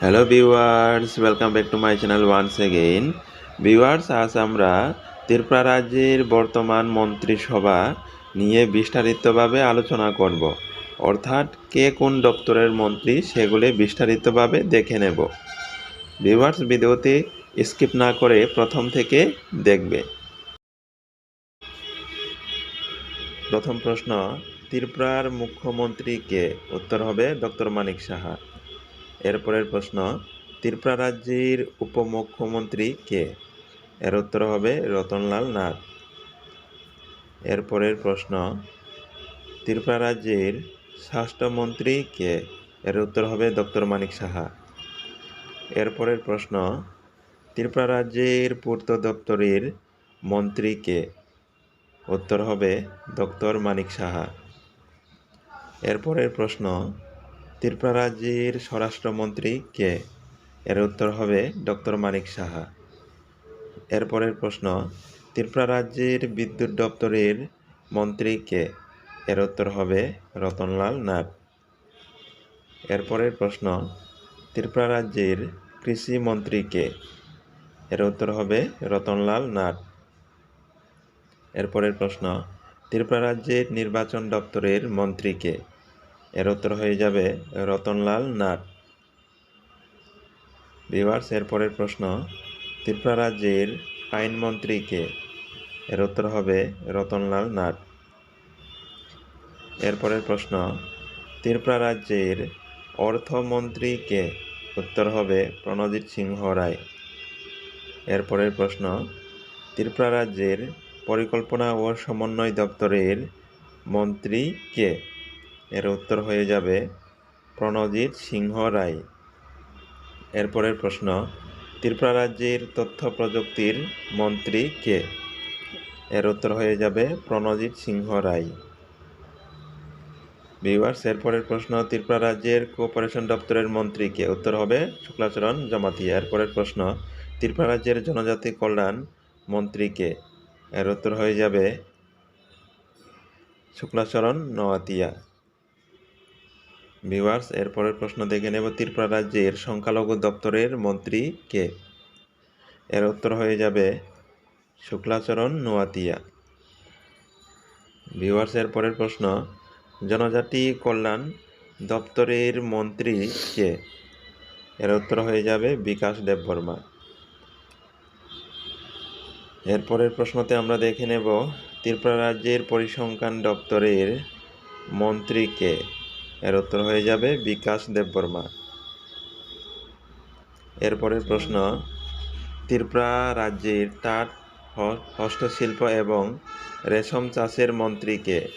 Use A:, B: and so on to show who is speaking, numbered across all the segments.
A: Hello viewers welcome back to my channel once again viewers আজ আমরা ত্রিপুরা রাজ্যের বর্তমান মন্ত্রিসভা নিয়ে বিস্তারিতভাবে আলোচনা করব। অর্থাৎ কে কোন দপ্তরের মন্ত্রী সেগুলি বিস্তারিতভাবে দেখে নেব। ভিউয়ার্স ভিডিওতে স্কিপ না করে প্রথম থেকে দেখবে। প্রথম প্রশ্ন, ত্রিপুরার মুখ্যমন্ত্রী কে? উত্তর হবে ডক্টর মানিক সাহা। এরপরের প্রশ্ন, ত্রিপুরা রাজ্যের উপমুখ্যমন্ত্রী কে? এর উত্তর হবে রতনলাল নাথ। এরপরের প্রশ্ন, ত্রিপুরা রাজ্যের স্বাস্থ্যমন্ত্রী কে? এর উত্তর হবে ডক্টর মানিক সাহা। এরপরের প্রশ্ন, ত্রিপুরা রাজ্যের পূর্ত দপ্তরের মন্ত্রী কে? উত্তর হবে ডক্টর মানিক সাহা। এরপরের প্রশ্ন ত্রিপুরা রাজ্যের স্বরাষ্ট্রমন্ত্রী কে? এর উত্তর হবে ডক্টর মানিক সাহা। এরপরের প্রশ্ন, ত্রিপুরা রাজ্যের বিদ্যুৎ দপ্তরের মন্ত্রী কে? এর উত্তর হবে রতনলাল নাথ। এরপরের প্রশ্ন, ত্রিপুরা রাজ্যের কৃষি মন্ত্রী কে? এর উত্তর হবে রতনলাল নাথ। এরপরের প্রশ্ন, ত্রিপুরা রাজ্যের নির্বাচন দপ্তরের মন্ত্রী কে? এর উত্তর হয়ে যাবে রতনলাল নাট ভিউয়ার্স, এরপরের প্রশ্ন, ত্রিপুরা রাজ্যের আইনমন্ত্রী কে? এর উত্তর হবে রতনলাল নাট এরপরের প্রশ্ন, ত্রিপুরা রাজ্যের অর্থমন্ত্রী কে? উত্তর হবে প্রণজিৎ সিংহ রায়। এরপরের প্রশ্ন, ত্রিপুরা রাজ্যের পরিকল্পনা ও সমন্বয় দপ্তরের মন্ত্রী কে? এর উত্তর হয়ে যাবে প্রণজিৎ সিংহ রায়। এরপরের প্রশ্ন, ত্রিপুরা রাজ্যের তথ্য প্রযুক্তির মন্ত্রী কে? এর উত্তর হয়ে যাবে প্রণজিৎ সিংহ রায়। ভিউয়ার্স, এরপরের প্রশ্ন, ত্রিপুরা রাজ্যের কোঅপারেশন দপ্তরের মন্ত্রী কে? উত্তর হবে শুক্লাচরণ জমাতিয়া। এরপরের প্রশ্ন, ত্রিপুরা রাজ্যের জনজাতি কল্যাণ মন্ত্রী কে? এর উত্তর হয়ে যাবে শুক্লাচরণ নওয়াতিয়া। ভিউয়ার্স, এরপরের প্রশ্ন দেখে নেব ত্রিপুরা রাজ্যের সংখ্যালঘু দপ্তরের মন্ত্রী কে? এর উত্তর হয়ে যাবে শুক্লাচরণ নোয়াতিয়া। ভিউয়ার্স, এরপরের প্রশ্ন, জনজাতি কল্যাণ দপ্তরের মন্ত্রী কে? এর উত্তর হয়ে যাবে বিকাশ দেববর্মা। এরপরের প্রশ্নতে আমরা দেখে নেব ত্রিপুরা রাজ্যের পরিসংখ্যান দপ্তরের মন্ত্রী কে? এর উত্তর হয়ে যাবে বিকাশ দেববর্মা। এরপরের প্রশ্ন, ত্রিপুরা রাজ্যের তাঁত হস্তশিল্প এবং রেশম চাষের মন্ত্রী কে?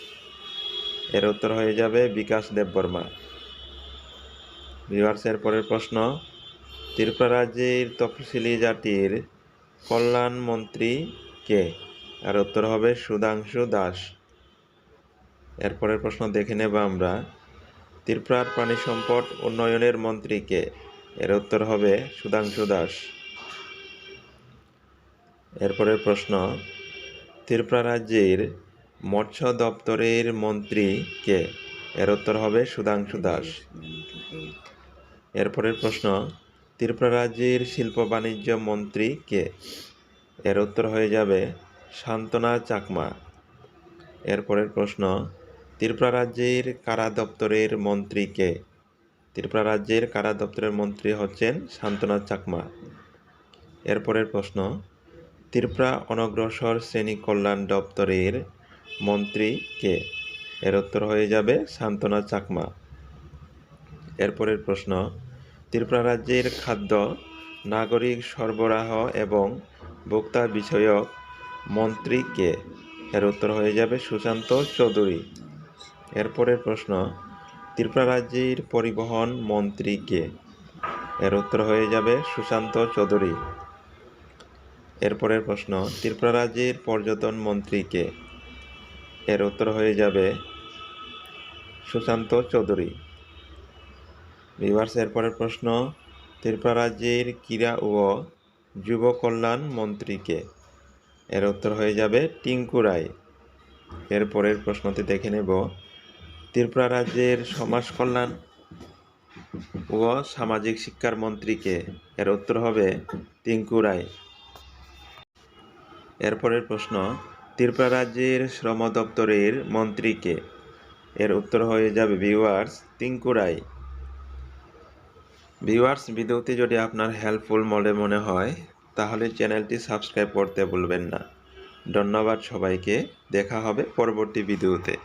A: এর উত্তর হয়ে যাবে বিকাশ দেববর্মা। ভিউয়ার্সের পরের প্রশ্ন, ত্রিপুরা রাজ্যের তপশিলি জাতির কল্যাণ মন্ত্রী কে? এর উত্তর হবে সুধাংশু দাস। এরপরের প্রশ্ন দেখে নেব আমরা। ত্রিপুরার প্রাণী সম্পদ উন্নয়নের মন্ত্রী কে এর উত্তর হবে সুধাংশু দাস। এরপরের প্রশ্ন, ত্রিপুরা রাজ্যের মৎস্য দপ্তরের মন্ত্রী কে? এর উত্তর হবে সুধাংশু দাস। এরপরের প্রশ্ন, ত্রিপুরা রাজ্যের শিল্প বাণিজ্য মন্ত্রী কে? এর উত্তর হয়ে যাবে শান্তনা চাকমা। এরপরের প্রশ্ন ত্রিপুরা রাজ্যের কারা দপ্তরের মন্ত্রী কে? ত্রিপুরা রাজ্যের কারা দপ্তরের মন্ত্রী হচ্ছেন শান্তনা চাকমা। এরপরের প্রশ্ন, ত্রিপুরা অনগ্রসর শ্রেণি কল্যাণ দপ্তরের মন্ত্রী কে? এর উত্তর হয়ে যাবে শান্তনা চাকমা। এরপরের প্রশ্ন, ত্রিপুরা রাজ্যের খাদ্য, নাগরিক সরবরাহ এবং ভোক্তা বিষয়ক মন্ত্রী কে? এর উত্তর হয়ে যাবে সুশান্ত চৌধুরী। এরপরের প্রশ্ন, ত্রিপুরা রাজ্যের পরিবহন মন্ত্রী কে? এর উত্তর হয়ে যাবে সুশান্ত চৌধুরী। এরপরের প্রশ্ন, ত্রিপুরা রাজ্যের পর্যটন মন্ত্রী কে? এর উত্তর হয়ে যাবে সুশান্ত চৌধুরী। রিভার্স, এরপরের প্রশ্ন, ত্রিপুরা রাজ্যের ক্রীড়া ও যুব কল্যাণ মন্ত্রীকে এর উত্তর হয়ে যাবে টিঙ্কু রায়। এরপরের প্রশ্নটি দেখে নেব। ত্রিপুরা রাজ্যের সমাজ কল্যাণ ও সামাজিক শিক্ষার মন্ত্রীকে এর উত্তর হবে টিঙ্কু রায়। এরপরের প্রশ্ন, ত্রিপুরা রাজ্যের শ্রম দপ্তরের মন্ত্রীকে এর উত্তর হয়ে যাবে ভিউয়ার্স টিঙ্কু রায়। ভিউয়ার্স, ভিডিওটি যদি আপনার হেল্পফুল মনে মনে হয়, তাহলে চ্যানেলটি সাবস্ক্রাইব করতে ভুলবেন না। ধন্যবাদ সবাইকে, দেখা হবে পরবর্তী ভিডিওতে।